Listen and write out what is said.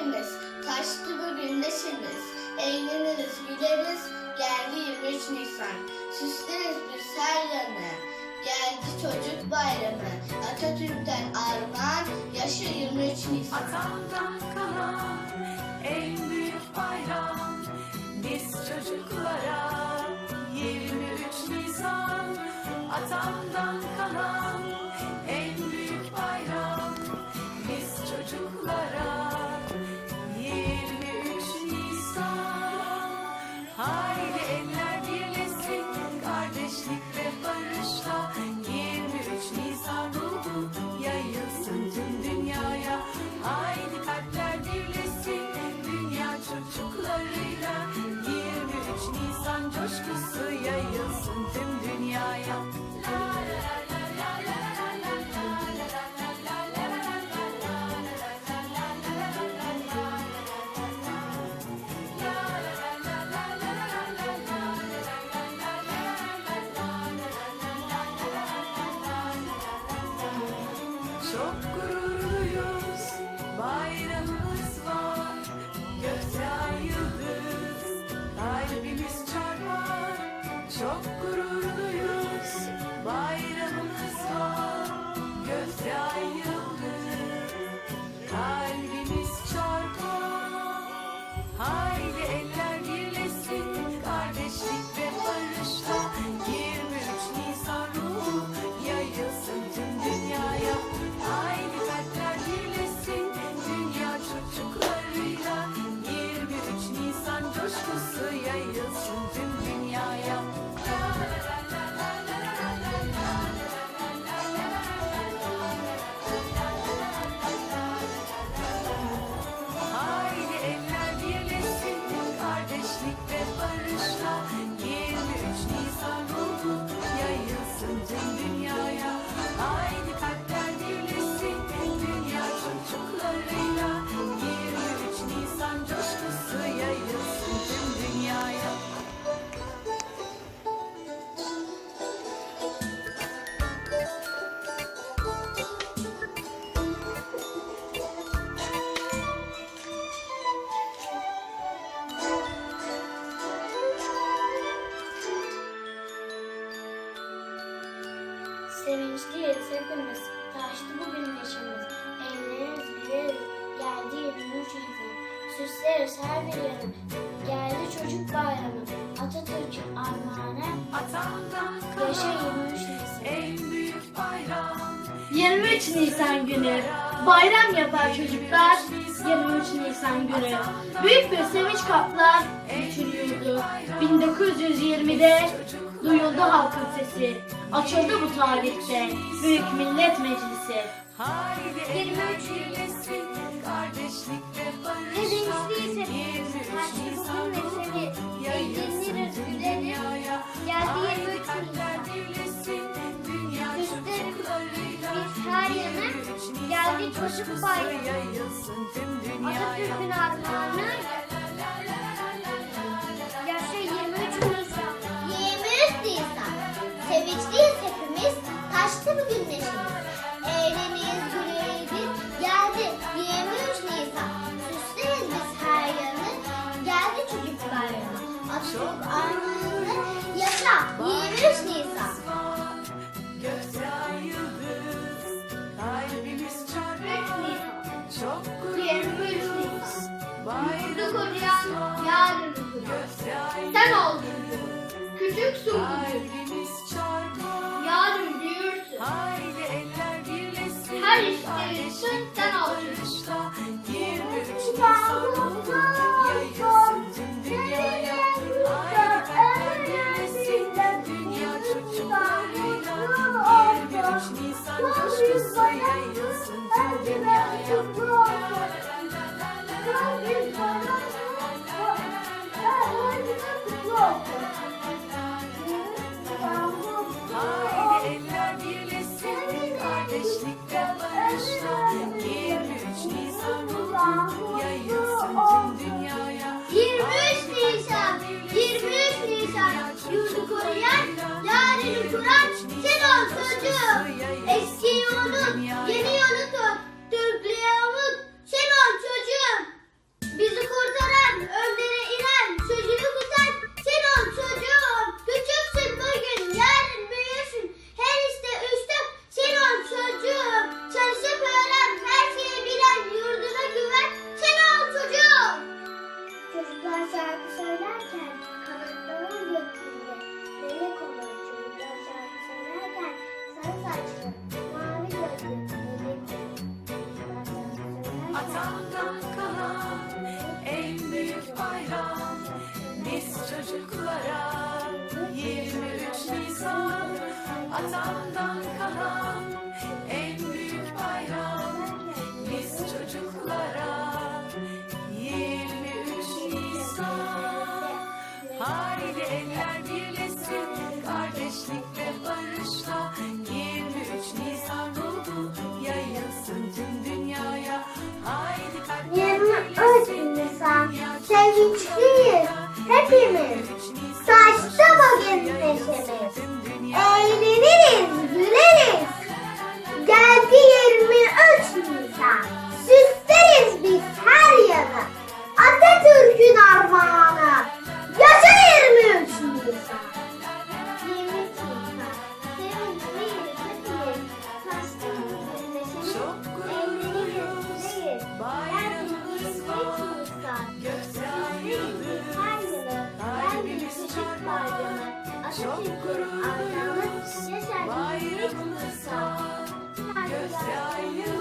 hepimiz. Taştı bugün neşemiz. Eğleniriz, güleriz. Geldi 23 Nisan. Süsleriz biz her. Geldi çocuk bayramı. Atatürk'ten armağan. Yaşa 23 Nisan. Atamdan kalan en büyük bayram Biz çocuklara çok gurur Sevinçliyiz hepimiz. Taştı bugün neşemiz. Eğleniriz biliriz. Geldi 23 Nisan. Süsleriz her bir yanı. Geldi çocuk bayramı. Atatürk'ün armağanı. Atamdan Yaşa kalan 23 Nisan. en büyük bayram 23 Nisan günü bayram yapar çocuklar 23 Nisan günü büyük bir sevinç kaplar bütün yurdu 1920'de Duyuldu halkın sesi. Açıldı bu tarihte Büyük Millet Meclisi. Haydi eğlencelesi kardeşlikte barış. Sevinçliyiz hepimiz. Bugün mesele eğleniriz güleriz. Geldiği bütün biz her yana bayrağı. Atatürk'ün armağanı sevinçliyiz hepimiz. Kaçtı mı gün neşemiz? Eğleneyiz, gülüyoruz biz. Geldi 23 Nisan. Süsleyiz biz her yanı. Geldi çocuk bayramı. Açık anını yaşa 23 Nisan. Bayrağı koruyan yarın. Sen oldun. Küçük su. Atamdan kalan Çok gururluyuz. Bayramımız var Gökten yıldız